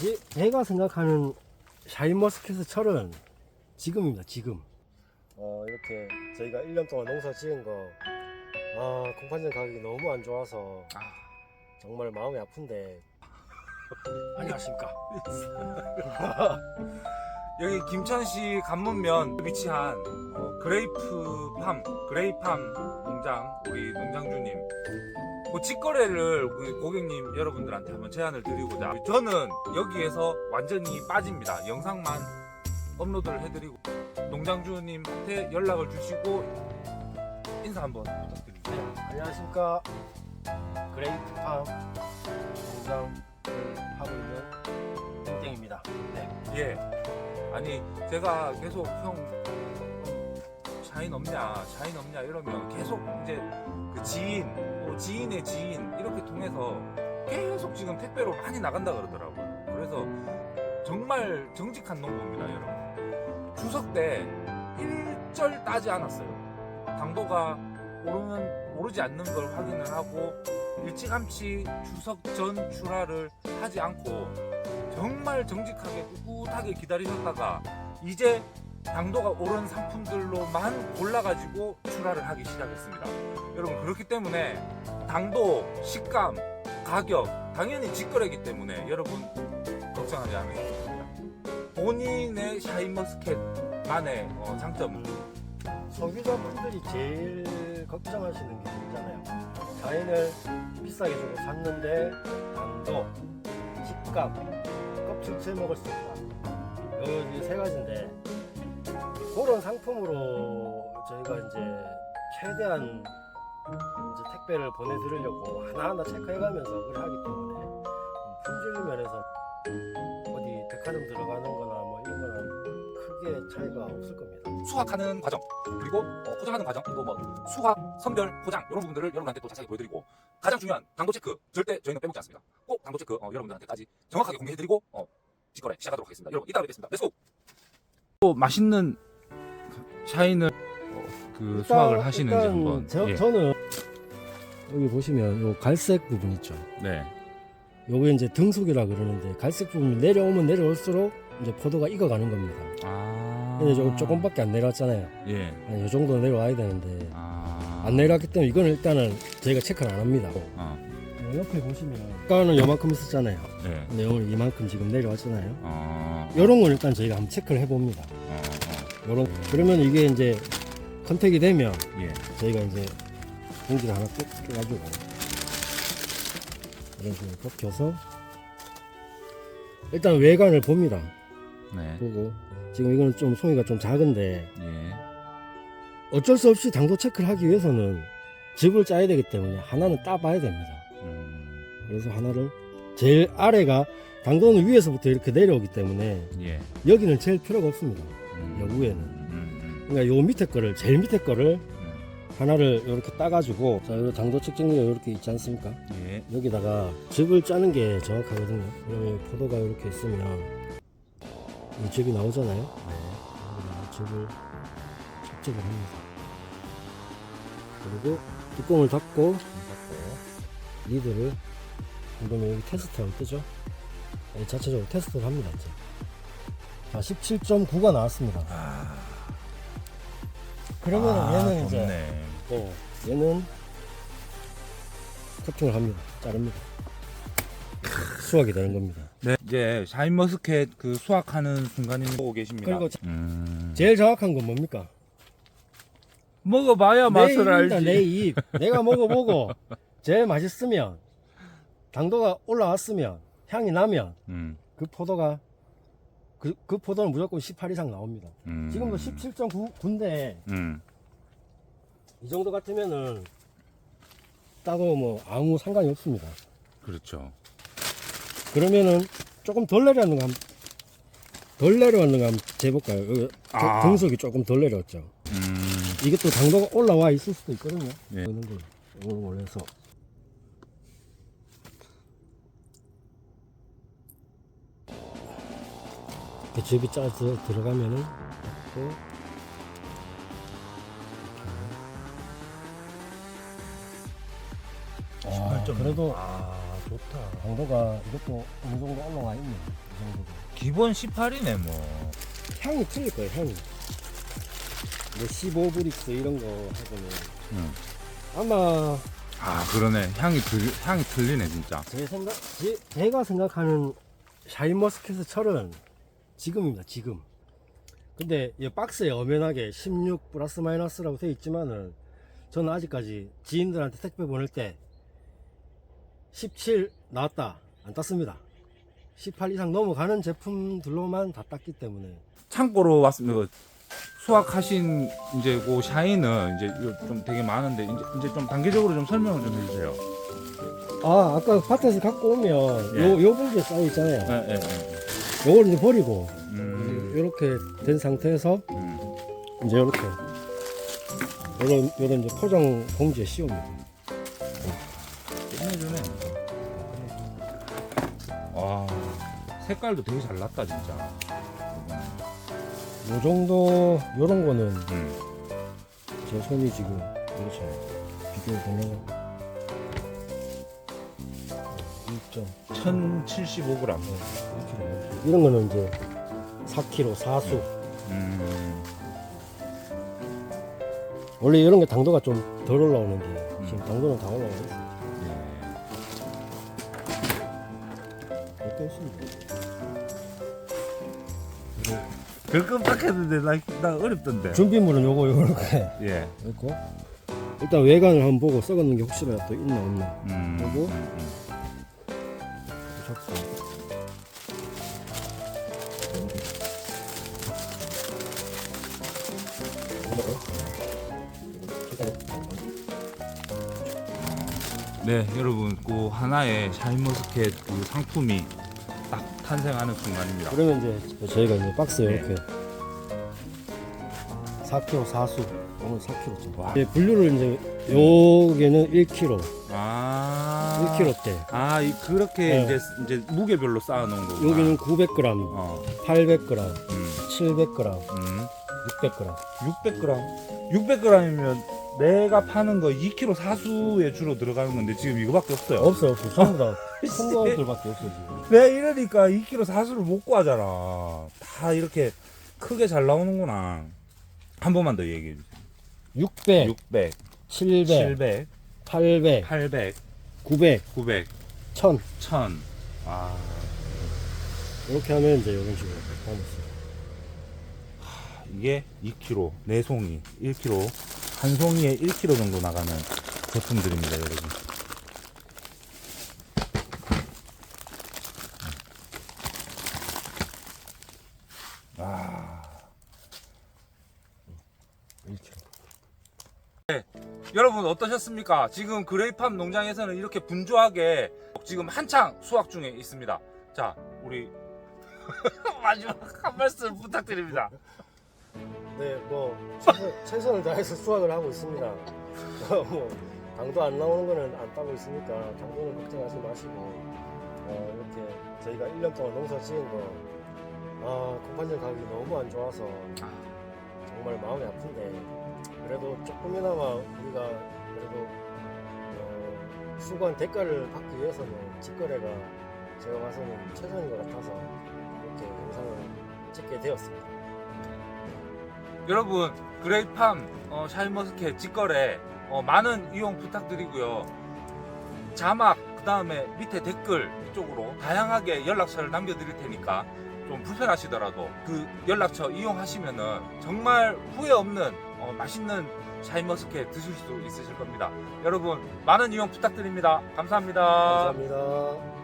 제, 제가 생각하는 샤인머스켓의 철은 지금입니다. 지금. 어, 이렇게 저희가 1년 동안 농사 지은 거, 아, 공판전 가격이 너무 안 좋아서 정말 마음이 아픈데. 안녕하십니까. 여기 김천시 간문면 위치한 어, 그레이프 팜, 그레이팜 농장 우리 농장주님 그 직거래를 우리 고객님 여러분들한테 한번 제안을 드리고자 저는 여기에서 완전히 빠집니다. 영상만 업로드를 해드리고 농장주님한테 연락을 주시고 인사 한번 부탁드립니다. 안녕하십니까. 그레이트팜 농장을 하고 있는 땡땡입니다. 네. 예. 아니 제가 계속 형 음, 샤인 없냐 샤인 없냐 이러면 계속 이제 그 지인 또 지인의 지인 이렇게 통해서 계속 지금 택배로 많이 나간다 그러더라고요. 그래서 정말 정직한 농부입니다, 여러분. 추석 때 일절 따지 않았어요. 당도가 오르는 오르지 않는 걸 확인을 하고 일찌감치 추석 전 출하를 하지 않고 정말 정직하게 꿋꿋하게 기다리셨다가 이제 당도가 오른 상품들로만 골라가지고 출하를 하기 시작했습니다. 여러분 그렇기 때문에 당도, 식감, 가격 당연히 직거래이기 때문에 여러분 걱정하지 않으셔도 됩니다. 본인의 샤인머스켓만의 어, 장점은 소비자분들이 제일 걱정하시는 게 있잖아요. 자인을 비싸게 주고 샀는데 당도, 식감, 껍질째 먹을 수 있다. 이세 가지인데 그런 상품으로 저희가 이제 최대한 이제 택배를 보내드리려고 하나하나 체크해가면서 그걸 하기 때문에 품질 면에서 어디 백화점 들어가는 거나 뭐 이런 거는 크게 차이가 없을 겁니다. 수확하는 과정 그리고 어, 포장하는 과정 그리고 뭐 수확, 선별, 포장 이런 부분들을 여러분한테 또 자세히 보여드리고 가장 중요한 당도 체크 절대 저희는 빼먹지 않습니다. 꼭 당도 체크 어, 여러분들한테까지 정확하게 공개해드리고 어, 직거래 시작하도록 하겠습니다. 여러분 이따 뵙겠습니다. 렛츠고! 또 맛있는 샤인을 그 일단- 수확을 하시는지 일단 한번 저, 예. 저는 여기 보시면 요 갈색 부분 있죠. 네. 요게 이제 등속이라 그러는데 갈색 부분이 내려오면 내려올수록 이제 포도가 익어가는 겁니다. 아. 근데 저 조금밖에 안 내려왔잖아요. 예. 한요 정도 내려와야 되는데 아. 안 내려왔기 때문에 이거는 일단은 저희가 체크를 안 합니다. 어. 요 옆에 보시면 아까는 요만큼 있었잖아요. 네. 근데 오늘 이만큼 지금 내려왔잖아요. 어. 요런 건 일단 저희가 한번 체크를 해봅니다. 어. 요런 그러면 이게 이제 컨택이 되면 어. 예. 저희가 이제 공기를 하나 쭉 껴가지고 이런 식으로 벗겨서 일단 외관을 봅니다. 네. 보고 지금 이거는 좀 송이가 좀 작은데 예. 어쩔 수 없이 당도 체크를 하기 위해서는 즙을 짜야 되기 때문에 하나는 따봐야 됩니다. 음. 그래서 하나를 제일 아래가 당도는 위에서부터 이렇게 내려오기 때문에 예. 여기는 제일 필요가 없습니다. 음. 여 위에는. 음. 그러니까 요 밑에 거를 제일 밑에 거를 음. 하나를 이렇게 따가지고 자, 요 당도 측정기가 이렇게 있지 않습니까? 예. 여기다가 즙을 짜는 게 정확하거든요. 그러면 이 포도가 이렇게 있으면 이 즙이 나오잖아요. 네. 여기다가 즙을 첩즙을 합니다. 그리고 뚜껑을 닫고 리드를 그러면 여기 테스트하면 뜨죠. 네, 자체적으로 테스트를 합니다. 이제. 자, 17.9가 나왔습니다. 그러면 아, 얘는 이제 좋네. 네, 얘는 커팅을 합니다. 자릅니다. 수확이 되는 겁니다. 네, 이제 샤인머스켓 그 수확하는 순간이 보고 계십니다. 그리고 음. 제일 정확한 건 뭡니까? 먹어봐야 맛을 내 입입니다, 알지. 내 입. 내가 먹어보고 제일 맛있으면 당도가 올라왔으면 향이 나면 음. 그 포도가 그, 그 포도는 무조건 18 이상 나옵니다. 음. 지금도 17.9인데 음. 이 정도 같으면은 따도 뭐 아무 상관이 없습니다. 그렇죠. 그러면은 조금 덜 내려왔는가 한번 덜 내려왔는가 한번 재볼까요? 여기 등- 아. 등속이 조금 덜 내려왔죠. 음. 이게 또 당도가 올라와 있을 수도 있거든요. 예. 거 이걸 원해서 이렇게 즙이 짜서 들어가면은 또 아, 그래도 아, 좋다. 당도가 이것도 어느 정도 올라와 있네요. 기본 18이네 뭐. 향이 틀릴 거예요 향이 뭐 15브릭스 이런 거 하고는 음. 아마 아 그러네. 향이 들 향이 틀리네 진짜. 제 생각 제, 제가 생각하는 샤인머스켓의 철은 지금입니다 지금 근데 이 박스에 엄연하게 16 플러스 마이너스라고 되어 있지만은 저는 아직까지 지인들한테 택배 보낼 때 17 나왔다 안 땄습니다 18 이상 넘어가는 제품들로만 다 땄기 때문에 창고로 왔습니다. 그 수확하신 이제 그 샤인은 이제 좀 되게 많은데 이제 이제 좀 단계적으로 좀 설명을 좀 해주세요. 아 아까 밭에서 갖고 오면 예. 요, 요 봉지에 쌓여 있잖아요 예, 예, 예. 요걸 이제 버리고 음, 이렇게 된 상태에서 음. 이제 이렇게 요런 요런 이제 포장 봉지에 씌웁니다. 끝내주네. 와 색깔도 되게 잘 났다 진짜. 요 정도 요런 거는 음. 제 손이 지금 이렇죠. 비교해 보면 1점 1075g. 1kg 이런 거는 이제 4kg 4수 음. 원래 이런 게 당도가 좀 덜 올라오는데 음. 지금 당도는 다 올라오고 있어요. 예. 몇개 있습니다. 그건 딱 했는데 나, 나 어렵던데. 준비물은 요거 요렇게 예. 있고 일단 외관을 한번 보고 썩었는 게 혹시라도 또 있나 없나 음. 그리고? 음, 음. 적고 네, 여러분, 그 하나의 샤인머스켓 그 상품이 딱 탄생하는 순간입니다. 그러면 이제 저희가 이제 박스에 네. 이렇게 4kg 4수 오늘 4kg쯤 와. 이제 분류를 이제 여기는 1kg 아, 1kg대 아, 이, 그렇게 네. 이제 이제 무게별로 쌓아 놓은 거구나. 여기는 900g 어, 800g 음, 700g 음, 600g 600g, 600g이면 내가 파는 거 2kg 사수에 주로 들어가는 건데 지금 이거밖에 없어요. 없어요 없어요 전부 다큰 것들밖에 없어요 지금 내가 이러니까 2kg 사수를 못 구하잖아. 다 이렇게 크게 잘 나오는구나. 한 번만 더 얘기해 주세요. 600 600, 700 700, 800 800, 900 900, 1000 1000. 아, 이렇게 하면 이제 이런 식으로 담았어요 이게 2kg, 네 송이, 1kg, 한 송이에 1kg 정도 나가는 제품들입니다, 여러분. 아, 1kg 여러분 어떠셨습니까? 지금 그레이팜 농장에서는 이렇게 분주하게 지금 한창 수확 중에 있습니다. 자, 우리 마지막 한 말씀 부탁드립니다. 네, 뭐 최선, 최선을 다해서 수확을 하고 있습니다. 뭐 당도 안 나오는 거는 안 따고 있으니까 당도는 걱정하지 마시고 어, 이렇게 저희가 1년 동안 농사 지은 거 아, 공판전 가격이 너무 안 좋아서 정말 마음이 아픈데 그래도 조금이나마 우리가 그래도 어, 수고한 대가를 받기 위해서는 직거래가 제가 봐서는 최선인 것 같아서 이렇게 영상을 찍게 되었습니다. 여러분 그레이팜 어, 샤인머스켓 직거래 어, 많은 이용 부탁드리고요. 자막 그 다음에 밑에 댓글 이쪽으로 다양하게 연락처를 남겨드릴 테니까 좀 불편하시더라도 그 연락처 이용하시면은 정말 후회 없는 어, 맛있는 샤인머스켓 드실 수 있으실 겁니다. 여러분 많은 이용 부탁드립니다. 감사합니다. 감사합니다.